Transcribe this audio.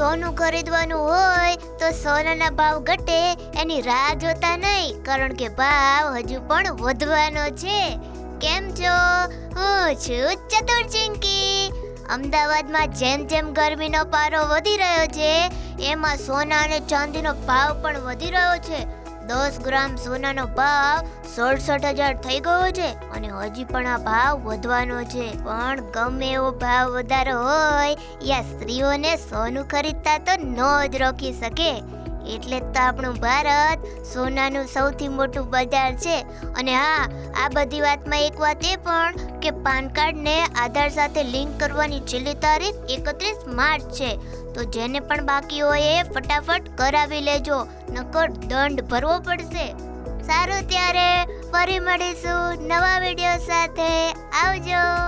સોનું ખરીદવાનું હોય તો સોનાના ભાવ ઘટે, એની રાહ જોતા નહીં, કારણ કે ભાવ હજુ પણ વધવાનો છે. કેમ છો? હું છું ચતુર ચિંકી અમદાવાદમાં જેમ જેમ ગરમીનો પારો વધી રહ્યો છે, એમાં સોના અને ચાંદીનો ભાવ પણ વધી રહ્યો છે. દસ ગ્રામ સોનાનો ભાવ સડસઠ હજાર થઈ ગયો છે અને હજી પણ આ ભાવ વધવાનો છે. પણ ગમે એવો ભાવ વધારો હોય, યા સ્ત્રીઓને સોનું ખરીદતા તો ન જ રોકી શકે. એટલે જ તો આપણું ભારત સોનાનું સૌથી મોટું બજાર છે. અને હા, આ બધી વાતમાં એક વાત એ પણ કે પાન કાર્ડને આધાર સાથે લિંક કરવાની છેલ્લી તારીખ એકત્રીસ માર્ચ છે. તો જેને પણ બાકી હોય એ ફટાફટ કરાવી લેજો, નકર દંડ ભરવો પડશે. સારું, ત્યારે ફરી મળીશું નવા વીડિયો સાથે. આવજો!